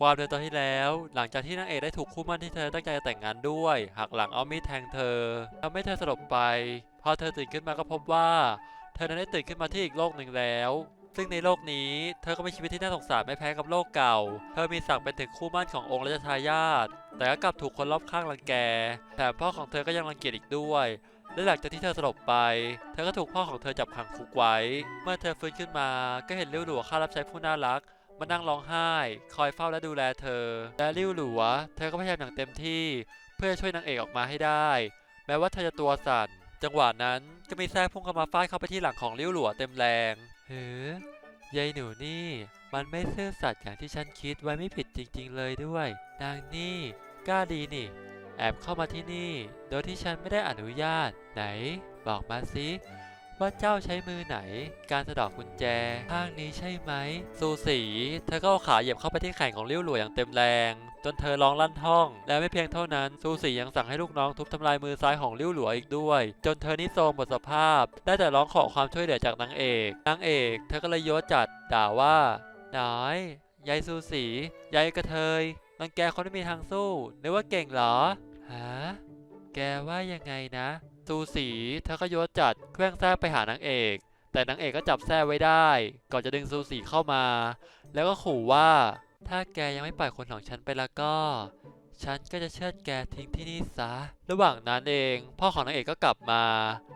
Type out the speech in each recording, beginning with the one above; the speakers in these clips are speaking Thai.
ความเดินตอนที่แล้ว หลังจากที่นางเอกได้ถูกคู่มั่นที่เธอตั้งใจจะแต่งงานด้วยหักหลังเอามีดแทงเธอทำให้เธอสลบไป พอเธอตื่นขึ้นมาก็พบว่า เธอนั้นได้ตื่นขึ้นมาที่อีกโลกหนึ่งแล้ว ซึ่งในโลกนี้เธอก็มีชีวิตที่น่าสงสารไม่แพ้กับโลกเก่า เธอมีศักดิ์เป็นถึงคู่มั่นขององค์รัชทายาทแต่ก็กลับถูกคนรอบข้างรังแกแถมพ่อของเธอก็ยังรังเกียจอีกด้วยและหลังจากที่เธอสลบไป เธอก็ถูกพ่อของเธอจับขังคุกไว้ เมื่อเธอฟื้นขึ้นมา ก็เห็นเลิ้ยวหลัวข้ารับใช้ผู้น่ารัก มานั่งร้องไห้ คอยเฝ้าและดูแลเธอ และลิ้วหลัว เธอก็พยายามอย่างเต็มที่ เพื่อช่วยนางเอกออกมาให้ได้ แม้ว่าเธอจะตัวสั่น จังหวะนั้นก็มีแทรกพุ่งเข้ามาฟาดเข้าไปที่หลังของลิ้วหลัวเต็มแรงเฮ้ยายหนูนี่ มันไม่ซื่อสัตย์อย่างที่ฉันคิดไว้ไม่ผิดจริง ๆ เลยด้วย นางนี่กล้าดีนี่ แอบเข้ามาที่นี่ โดยที่ฉันไม่ได้อนุญาตไหน บอกมาสิ ว่าเจ้าใช้มือไหน การสะดอกกุญแจ ข้างนี้ใช่ไหมสูสี เธอก็เอาขาเหยียบเข้าไปที่แขนของเลี้ยวหลวยอย่างเต็มแรง จนเธอร้องลั่นห้อง และไม่เพียงเท่านั้นซูสียังสั่งให้ลูกน้องทุบทำลายมือซ้ายของเลี้ยวหลวอีกด้วย จนเธอนี่โทรมหมดสภาพ ได้แต่ร้องขอความช่วยเหลือจากนางเอกนางเอก เธอก็เลยโยจัดด่าว่าน้อยยายซูสียายกระเทยรังแกคนไม่มีทางสู้นึกว่าเก่งเหรอฮะแกว่ายังไงนะ ซูสีเธอก็ยนจัดเครื่องแท้ไปหานางเอก แต่นางเอกก็จับแท้ไว้ได้ ก่อนจะดึงซูสีเข้ามา แล้วก็ขู่ว่า ถ้าแกยังไม่ปล่อยคนของฉันไปแล้วก็ ฉันก็จะเชิดแกทิ้งที่นี่ซะ ระหว่างนั้นเอง พ่อของนางเอกก็กลับมา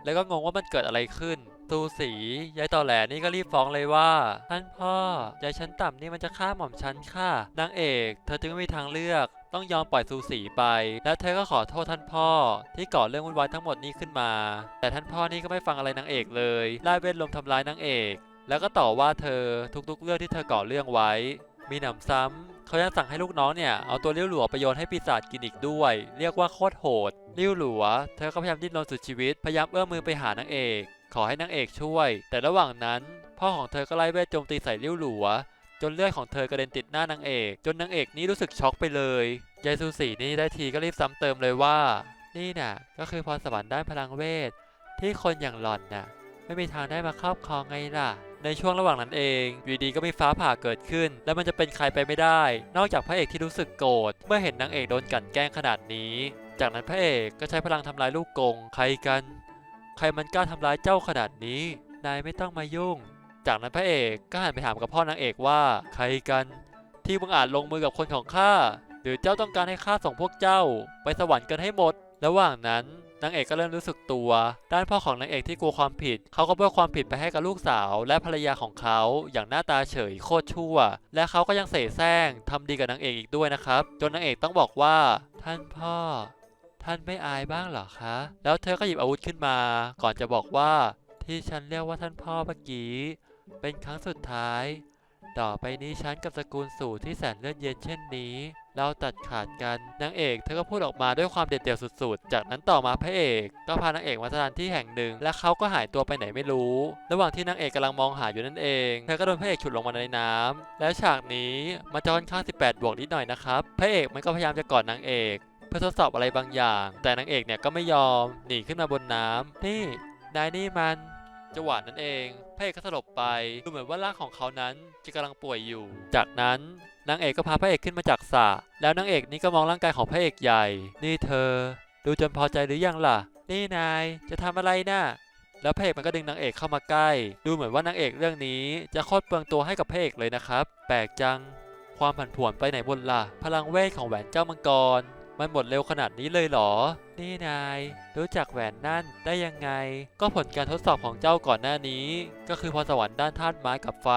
แล้วก็งงว่ามันเกิดอะไรขึ้นซูสียายต่อแหลนี่ก็รีบฟ้องเลยว่าท่านพ่อยายฉันต่ำนี่มันจะฆ่าหม่อมฉันค่ะนางเอก เธอจึงไม่มีทางเลือก ต้องยอมปล่อยซูสีไป และเธอก็ขอโทษท่านพ่อ ที่ก่อเรื่องวุ่นวายทั้งหมดนี้ขึ้นมา แต่ท่านพ่อนี่ก็ไม่ฟังอะไรนางเอกเลยไล่เวทลมทำร้ายนางเอก แล้วก็ต่อว่าเธอทุกๆเรื่องที่เธอก่อเรื่องไว้ มีหนำซ้ำเขายังสั่งให้ลูกน้องเนี่ยเอาตัวเลี้ยวหลัวไปโยนให้ปีศาจกินอีกด้วย เรียกว่าโคตรโหดเลี้ยวหลัว เธอก็พยายามดิ้นรนสุดชีวิตพยายามเอื้อมมือไปหานางเอก ขอให้นางเอกช่วย แต่ระหว่างนั้น พ่อของเธอก็ไล่เวทโจมตีใส่เลี้ยวหลัว จนเลือดของเธอกระเด็นติดหน้านางเอก จนนางเอกนี่รู้สึกช็อกไปเลยยายซูสีนี่ได้ทีก็รีบซ้ำเติมเลยว่า นี่น่ะก็คือพรสวรรค์ด้านพลังเวท ที่คนอย่างหล่อนน่ะไม่มีทางได้มาครอบครองไงล่ะ ในช่วงระหว่างนั้นเองอยู่ดีก็มีฟ้าผ่าเกิดขึ้น แล้วมันจะเป็นใครไปไม่ได้ นอกจากพระเอกที่รู้สึกโกรธเมื่อเห็นนางเอกโดนกั่นแกล้งขนาดนี้ จากนั้นพระเอกก็ใช้พลังทำลายลูกกงใครกัน ใครมันกล้าทำร้ายเจ้าขนาดนี้ นายไม่ต้องมายุ่ง จากนั้นพระเอกก็หันไปถามกับพ่อนางเอกว่า ใครกันที่บังอาจลงมือกับคนของข้าหรือเจ้าต้องการให้ข้าส่งพวกเจ้า ไปสวรรค์กันให้หมด ระหว่างนั้นนางเอกก็เริ่มรู้สึกตัว ด้านพ่อของนางเอกที่กลัวความผิด เขาก็เบิกความผิดไปให้กับลูกสาว และภรรยาของเขาอย่างหน้าตาเฉยโคตรชั่ว และเขาก็ยังเสแสร้งทำดีกับนางเอกอีกด้วยนะครับ จนนางเอกต้องบอกว่า ท่านพ่อ ท่านไม่อายบ้างเหรอคะ แล้วเธอก็หยิบอาวุธขึ้นมา ก่อนจะบอกว่าที่ฉันเรียกว่าท่านพ่อเมื่อกี้ เป็นครั้งสุดท้าย ต่อไปนี้ฉันกับสกุลสู่ที่แสนเลือดเย็นเช่นนี้ เราตัดขาดกันนางเอกเธอก็พูดออกมาด้วยความเด็ดเดี่ยวสุดๆ จากนั้นต่อมาพระเอก ก็พานางเอกมาสถานที่แห่งหนึ่ง และเขาก็หายตัวไปไหนไม่รู้ ระหว่างที่นางเอกกำลังมองหาอยู่นั่นเองเธอก็โดนพระเอกฉุดลงมาในน้ำแล้วฉากนี้มันจะค่อนข้าง 18 บวกนิดหน่อยนะครับพระเอกมันก็พยายามจะกอดนางเอกเพื่อทดสอบอะไรบางอย่าง แต่นางเอกเนี่ยก็ไม่ยอมหนีขึ้นมาบนน้ำนี่นายนี่มัน จังหวะนั้นเองพระเอกก็สลบไปดูเหมือนว่าร่างของเขานั้นจะกำลังป่วยอยู่ จากนั้นนางเอกก็พาพระเอกขึ้นมาจากสระแล้วนางเอกนี่ก็มองร่างกายของพระเอกใหญ่ นี่เธอ ดูจนพอใจหรือยังล่ะ นี่นายจะทำอะไรนะ่ะแล้วพระเอกมันก็ดึงนางเอกเข้ามาใกล้ ดูเหมือนว่านางเอกเรื่องนี้จะโคตรเปลืองตัวให้กับพระเอกเลยนะครับ แปลกจัง ความผันผวนไปไหนบนล่ะ พลังเวทของแหวนเจ้ามังกร มันหมดเร็วขนาดนี้เลยเหรอ นี่นาย รู้จักแหวนนั่นได้ยังไง ก็ผลการทดสอบของเจ้าก่อนหน้านี้ ก็คือพรสวรรค์ด้านธาตุไม้กับไฟ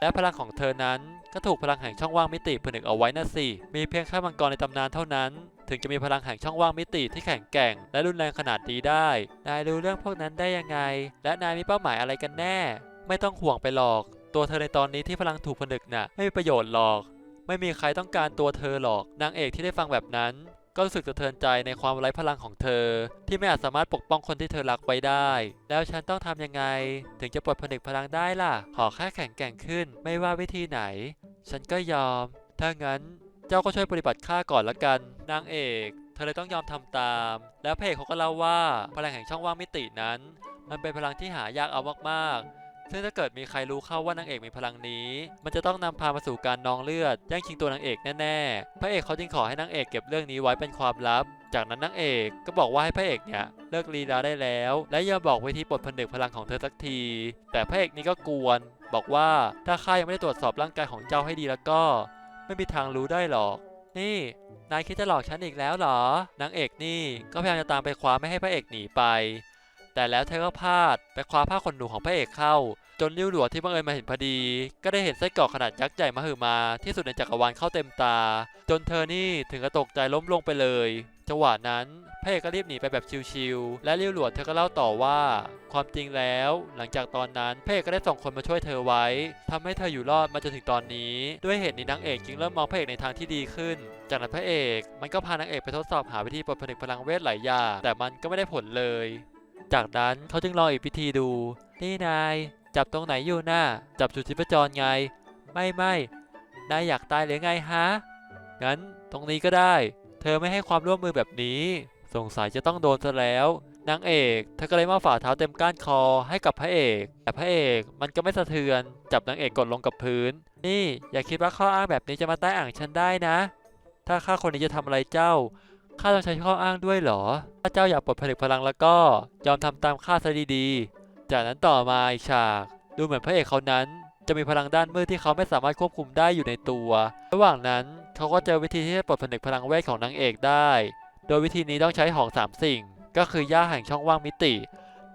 และพลังของเธอนั้นก็ถูกพลังแห่งช่องว่างมิติผนึกเอาไว้น่ะสิ มีเพียงแค่มังกรในตำนานเท่านั้น ถึงจะมีพลังแห่งช่องว่างมิติที่แข็งแกร่ง และรุนแรงขนาดนี้ได้ นายรู้เรื่องพวกนั้นได้ยังไง และนายมีเป้าหมายอะไรกันแน่ ไม่ต้องห่วงไปหรอก ตัวเธอในตอนนี้ที่พลังถูกผนึกน่ะไม่มีประโยชน์หรอก ไม่มีใครต้องการตัวเธอหรอก นางเอกที่ได้ฟังแบบนั้น ก็รู้สึกสะเทือนใจในความไร้พลังของเธอ ที่ไม่อาจสามารถปกป้องคนที่เธอรักไว้ได้ แล้วฉันต้องทำยังไง ถึงจะปลดผนึกพลังได้ล่ะ ขอแค่แข็งแกร่งขึ้น ไม่ว่าวิธีไหน ฉันก็ยอม ถ้างั้นเจ้าก็ช่วยปฏิบัติข้าก่อนละกัน นางเอกเธอเลยต้องยอมทำตาม แล้วเอกเขาก็เล่าว่าพลังแห่งช่องว่างมิตินั้น มันเป็นพลังที่หายากเอามากๆ ซึ่งถ้าเกิดมีใครรู้เข้าว่านางเอกมีพลังนี้ มันจะต้องนำพามาสู่การนองเลือดแย่งชิงตัวนางเอกแน่ๆ พระเอกเขาจึงขอให้นางเอกเก็บเรื่องนี้ไว้เป็นความลับ จากนั้นนางเอกก็บอกว่าให้พระเอกเนี่ยเลิกลีลาได้แล้ว และอย่าบอกวิธีปลดผนึกพลังของเธอสักที แต่พระเอกนี่ก็กวน บอกว่าถ้าข้ายังไม่ได้ตรวจสอบร่างกายของเจ้าให้ดีแล้วก็ ไม่มีทางรู้ได้หรอก นี่นายคิดจะหลอกฉันอีกแล้วเหรอนางเอกนี่ก็พยายามจะตามไปคว้าไม่ให้พระเอกหนีไป แต่แล้วเธอก็พลาดไปคว้าผ้าขนหนูของพระเอกเข้า จนริ้วหลวที่บังเอิญมาเห็นพอดี ก็ได้เห็นไส้กรอกขนาดยักษ์ใหญ่มาหึมา ที่สุดในจักรวาลเข้าเต็มตา จนเธอนี่ถึงกับตกใจล้มลงไปเลยจังหวะนั้นพระเอกก็รีบหนีไปแบบชิวๆและริ้วหลวเธอก็เล่าต่อว่า ความจริงแล้วหลังจากตอนนั้นพระเอกก็ได้ส่งคนมาช่วยเธอไว้ทำให้เธออยู่รอดมาจนถึงตอนนี้ ด้วยเหตุนี้นางเอกจึงเริ่มมองพระเอกในทางที่ดีขึ้น จากนั้นพระเอกมันก็พานางเอกไปทดสอบหาวิธีปลดผนึกพลังเวทหลายอย่างแต่มันก็ไม่ได้ผลเลย จากนั้นเขาจึงลองอีกวิธีดู นี่นาย จับตรงไหนอยู่น่ะจับจุดชีพจรไง ไม่ไม่นายอยากตายหรือไงฮะ งั้นตรงนี้ก็ได้ เธอไม่ให้ความร่วมมือแบบนี้ สงสัยจะต้องโดนซะแล้วนางเอกเธอก็เลยมาฝ่าเท้าเต็มก้านคอให้กับพระเอก แต่พระเอกมันก็ไม่สะเทือน จับนางเอกกดลงกับพื้น นี่อย่าคิดว่าข้ออ้างแบบนี้จะมาใต้อ่างฉันได้นะ ถ้าข้าคนนี้จะทำอะไรเจ้า ข้าต้องใช้ข้ออ้างด้วยเหรอ ถ้าเจ้าอยากปลดผลึกพลังแล้วก็ยอมทำตามข้าซะดีๆ จากนั้นต่อมาอีกฉาก ดูเหมือนพระเอกเขานั้น จะมีพลังด้านมืดที่เขาไม่สามารถควบคุมได้อยู่ในตัว ระหว่างนั้นเขาก็เจอวิธีที่จะปลดผนึกพลังเวทของนางเอกได้ โดยวิธีนี้ต้องใช้ของสามสิ่ง ก็คือหญ้าแห่งช่องว่างมิติ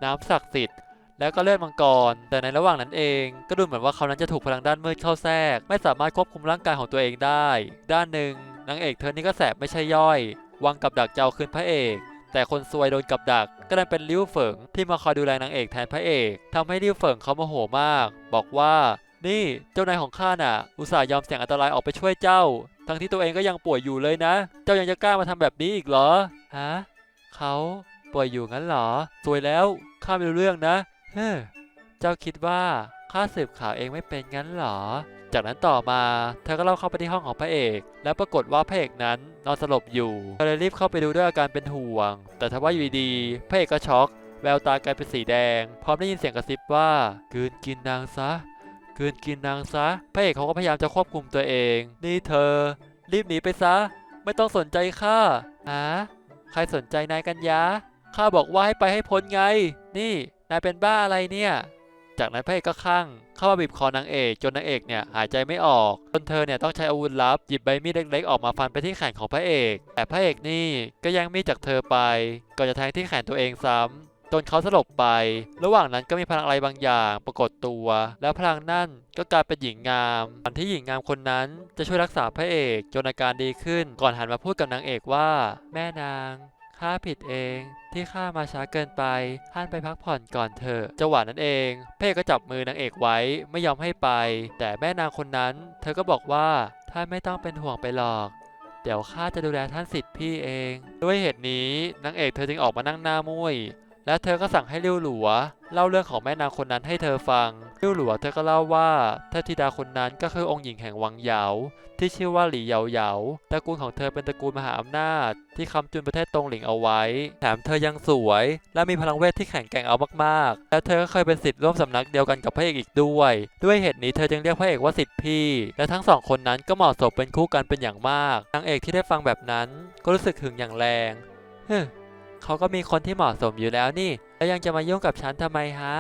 น้ำศักดิ์สิทธิ์แล้วก็เลือดมังกร แต่ในระหว่างนั้นเองก็ดูเหมือนว่าเขานั้นจะถูกพลังด้านมืดเข้าแทรก ไม่สามารถควบคุมร่างกายของตัวเองได้ ด้านหนึ่งนางเอกเธอนี่ก็แสบไม่ใช่ย่อย วางกับดักจะเอาคืนพระเอก แต่คนซวยโดนกับดักก็ดันเป็นลิ้วเฟิงที่มาคอยดูแลนางเอกแทนพระเอกทำให้ลิ้วเฟิงเขาโมโหมาก บอกว่านี่เจ้านายของข้าน่ะ อุตส่าห์ยอมเสี่ยงอันตรายออกไปช่วยเจ้า ทั้งที่ตัวเองก็ยังป่วยอยู่เลยนะ เจ้ายังจะกล้ามาทำแบบนี้อีกเหรอฮะเขาป่วยอยู่งั้นเหรอสวยแล้วข้าไม่รู้เรื่องนะเฮ้อเจ้าคิดว่าข้าสืบข่าวเองไม่เป็นงั้นเหรอ จากนั้นต่อมาเธอก็เล่าเข้าไปที่ห้องของพระเอก แล้วปรากฏว่าพระเอกนั้นนอนสลบอยู่เธอเลยรีบเข้าไปดูด้วยอาการเป็นห่วง แต่ทว่าอยู่ดีๆพระเอกก็ช็อก แววตากลายเป็นสีแดง พร้อมได้ยินเสียงกระซิบว่ากืนกินนางซะกืนกินนางซะ พระเอกเขาก็พยายามจะควบคุมตัวเอง นี่เธอ รีบหนีไปซะ ไม่ต้องสนใจข้าฮะใครสนใจนายกันยะข้าบอกว่าให้ไปให้พ้นไง นี่นายเป็นบ้าอะไรเนี่ย จากนั้นพระเอกก็คลั่งเข้ามาบีบคอนางเอกจนนางเอกเนี่ยหายใจไม่ออกจนเธอเนี่ยต้องใช้อาวุธลับหยิบใบมีดเล็กๆออกมาฟันไปที่แขนของพระเอก แต่พระเอกนี่ก็ย่งมีดจากเธอไปก่อนจะแทงที่แขนตัวเองซ้ำจนเขาสลบไป ระหว่างนั้นก็มีพลังอะไรบางอย่างปรากฏตัว แล้วพลังนั่นก็กลายเป็นหญิงงามก่อนที่หญิงงามคนนั้นจะช่วยรักษาพระเอกจนอาการดีขึ้น ก่อนหันมาพูดกับนางเอกว่า แม่นาง ข้าผิดเองที่ข้ามาช้าเกินไป ท่านไปพักผ่อนก่อนเถอะจังหวะนั้นเอง เพ่ก็จับมือนางเอกไว้ไม่ยอมให้ไป แต่แม่นางคนนั้น เธอก็บอกว่าท่านไม่ต้องเป็นห่วงไปหรอกเดี๋ยวข้าจะดูแลท่านสิทธิ์พี่เอง ด้วยเหตุนี้นางเอกเธอจึงออกมานั่งหน้ามุ้ย และเธอก็สั่งให้ริ้วหลัว เล่าเรื่องของแม่นางคนนั้นให้เธอฟัง ริ้วหลัวเธอก็เล่าว่าเทพธิดาคนนั้นก็คือองค์หญิงแห่งวังเหยา ที่ชื่อว่าหลี่เหยาเหยาตระกูลของเธอเป็นตระกูลมหาอำนาจ ที่คำจุนประเทศตรงหลิงเอาไว้ แถมเธอยังสวย และมีพลังเวทที่แข็งแกร่งเอามากๆ และเธอก็เคยเป็นศิษย์ร่วมสำนักเดียวกันกับพระเอกอีกด้วย ด้วยเหตุนี้เธอจึงเรียกพระเอกว่าศิษย์พี่ และทั้งสองคนนั้นก็เหมาะสมเป็นคู่กันเป็นอย่างมากนางเอกที่ได้ฟังแบบนั้น ก็รู้สึกหึงอย่างแรงเฮ้ เขาก็มีคนที่เหมาะสมอยู่แล้วนี่ แล้วยังจะมายุ่งกับฉันทำไมฮะ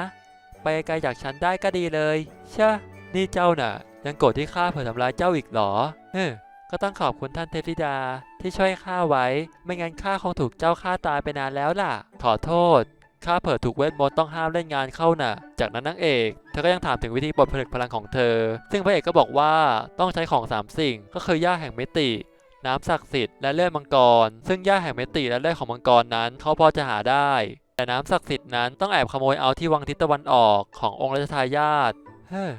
ไปไกลจากฉันได้ก็ดีเลย เชะนี่เจ้าน่ะ ยังโกรธที่ข้าเผลอทำร้ายเจ้าอีกหรอเออก็ต้องขอบคุณท่านเทพธิดาที่ช่วยข้าไว้ ไม่งั้นข้าคงถูกเจ้าฆ่าตายไปนานแล้วล่ะ ขอโทษข้าเผลอถูกเวทมนต์ต้องห้ามเล่นงานเข้าน่ะ จากนั้นนางเอกเธอก็ยังถามถึงวิธีปลดผลึกพลังของเธอ ซึ่งพระเอกก็บอกว่าต้องใช้ของสามสิ่ง ก็คือย่าแห่งมิติ น้ำศักดิ์สิทธิ์และเลือดมังกร ซึ่งย่าแห่งเมติและเลือดของมังกรนั้นเขาพอจะหาได้ แต่น้ำศักดิ์สิทธิ์นั้นต้องแอบขโมยเอาที่วังทิศตะวันออกขององค์ราชทายาทเฮ้อ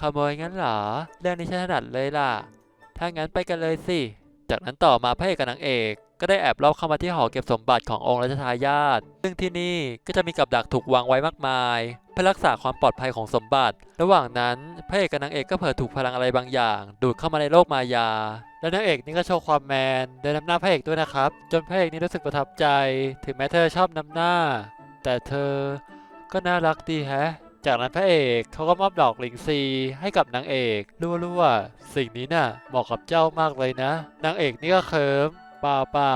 ขโมยงั้นเหรอเรื่องนี้ฉันถนัดเลยล่ะ ถ้างั้นไปกันเลยสิ จากนั้นต่อมาพระเอกกับนางเอก ก็ได้แอบลอบเข้ามาที่หอเก็บสมบัติขององค์รัชทายาท ซึ่งที่นี่ก็จะมีกับดักถูกวางไว้มากมาย เพื่อรักษาความปลอดภัยของสมบัติ ระหว่างนั้นพระเอกกับนางเอกก็เผลอถูกพลังอะไรบางอย่าง ดูดเข้ามาในโลกมายา และนางเอกนี่ก็โชว์ความแมนเดินำหน้าพระเอกด้วยนะครับ จนพระเอกนี่รู้สึกประทับใจ ถึงแม้เธอชอบนำหน้า แต่เธอก็น่ารักดีแฮะ จากนั้นพระเอกเขาก็มอบดอกลิงซีให้กับนางเอกรั่วๆสิ่งนี้น่ะเหมาะกับเจ้ามากเลยนะ นางเอกนี่ก็เคิม เปล่าเปล่า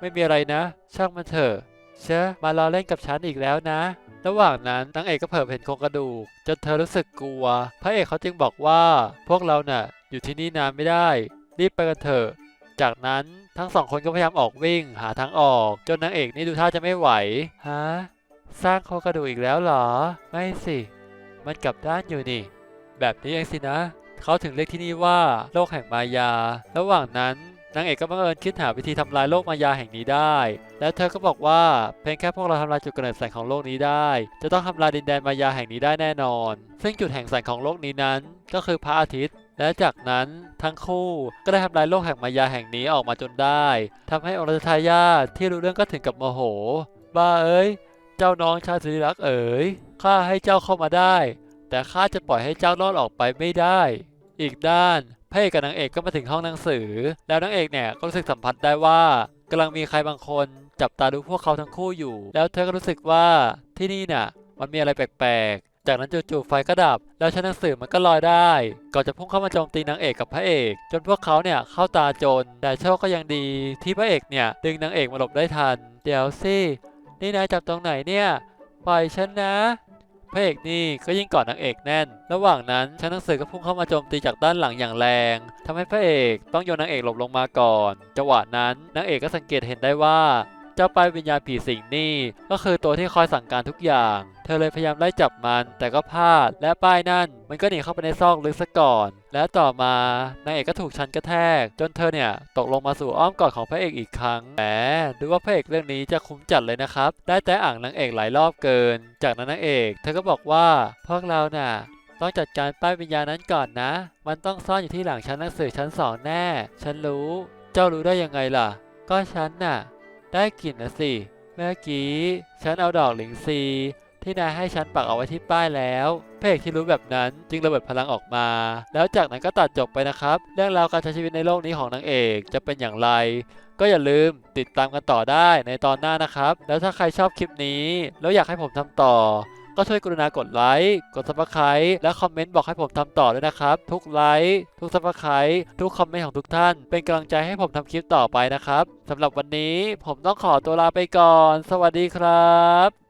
ไม่มีอะไรนะ ช่างมันเถอะเชะมาล้อเล่นกับฉันอีกแล้วนะ ระหว่างนั้นนางเอกก็เผลอเห็นโครงกระดูกจนเธอรู้สึกกลัว พระเอกเขาจึงบอกว่า พวกเราน่ะ อยู่ที่นี่นานไม่ได้ รีบไปกันเถอะ จากนั้นทั้งสองคนก็พยายามออกวิ่งหาทางออก จนนางเอกนี่ดูท่าจะไม่ไหวฮะสร้างโครงกระดูกอีกแล้วเหรอ ไม่สิ มันกลับด้านอยู่นี่ แบบนี้เองสินะ เขาถึงเรียกที่นี่ว่าโลกแห่งมายา ระหว่างนั้น นางเอกก็บังเอิญคิดหาวิธีทำลายโลกมายาแห่งนี้ได้ และเธอก็บอกว่าเพียงแค่พวกเราทำลายจุดกำเนิดแสงของโลกนี้ได้ จะต้องทำลายดินแดนมายาแห่งนี้ได้แน่นอน ซึ่งจุดแห่งแสงของโลกนี้นั้น ก็คือพระอาทิตย์ และจากนั้นทั้งคู่ก็ได้ทำลายโลกแห่งมายาแห่งนี้ออกมาจนได้ทำให้องค์รัชทายาทที่รู้เรื่องก็ถึงกับโมโหบ้าเอ้ย เจ้าน้องชายสุริรักเอ๋ยข้าให้เจ้าเข้ามาได้ แต่ข้าจะปล่อยให้เจ้ารอดออกไปไม่ได้ อีกด้าน ระเอกกับนางเอกก็มาถึงห้องหนังสือ แล้วนางเอกเนี่ยก็รู้สึกสัมผัสได้ว่ากำลังมีใครบางคนจับตาดูพวกเขาทั้งคู่อยู่ แล้วเธอก็รู้สึกว่าที่นี่น่ะ มันมีอะไรแปลกๆ จากนั้นจู่ๆไฟก็ดับ แล้วชั้นหนังสือมันก็ลอยได้ ก่อนจะพุ่งเข้ามาโจมตีนางเอกกับพระเอก จนพวกเขาเนี่ยเข้าตาจน แต่โชคก็ยังดี ที่พระเอกเนี่ยดึงนางเอกมาหลบได้ทัน เดี๋ยวสิ นี่นายจับตรงไหนเนี่ย ปล่อยฉันนะ พระเอกนี่ก็ยิ่งกอดนางเอกแน่น ระหว่างนั้นชั้นหนังสือก็พุ่งเข้ามาโจมตีจากด้านหลังอย่างแรงทำให้พระเอกต้องโยนนางเอกหลบลงมาก่อนจังหวะนั้นนางเอกก็สังเกตเห็นได้ว่า เจ้าป้ายวิญญาณผีสิงนี่ ก็คือตัวที่คอยสั่งการทุกอย่าง เธอเลยพยายามไล่จับมัน แต่ก็พลาด และป้ายนั่น มันก็หนีเข้าไปในซอกลึกซะก่อน และต่อมานางเอกก็ถูกชันกระแทก จนเธอเนี่ยตกลงมาสู่อ้อมกอดของพระเอกอีกครั้ง แหมดูว่าพระเอกเรื่องนี้จะคุ้มจัดเลยนะครับ ได้แต่อ่างนางเอกหลายรอบเกิน จากนั้นนางเอก เธอก็บอกว่าพวกเราน่ะต้องจัดการป้ายวิญญาณนั้นก่อนนะ มันต้องซ่อนอยู่ที่หลังชั้นหนังสือชั้นสองแน่ ฉันรู้ เจ้ารู้ได้ยังไงล่ะ ก็ฉันน่ะ ได้กลิ่นนะสิ เมื่อกี้ ฉันเอาดอกหลิงซี ที่นายให้ฉันปักเอาไว้ที่ป้ายแล้วพระเอกที่รู้แบบนั้นจึงระเบิดพลังออกมา แล้วจากนั้นก็ตัดจบไปนะครับ เรื่องราวการใช้ชีวิตในโลกนี้ของนางเอกจะเป็นอย่างไร ก็อย่าลืมติดตามกันต่อได้ในตอนหน้านะครับ แล้วถ้าใครชอบคลิปนี้ แล้วอยากให้ผมทำต่อ ก็ช่วยกรุณากดไลค์ กดซับสไครต์และคอมเมนต์บอกให้ผมทำต่อด้วยนะครับ ทุกไลค์ ทุกซับสไครต์ทุกคอมเมนต์ของทุกท่าน เป็นกำลังใจให้ผมทำคลิปต่อไปนะครับสำหรับวันนี้ผมต้องขอตัวลาไปก่อน สวัสดีครับ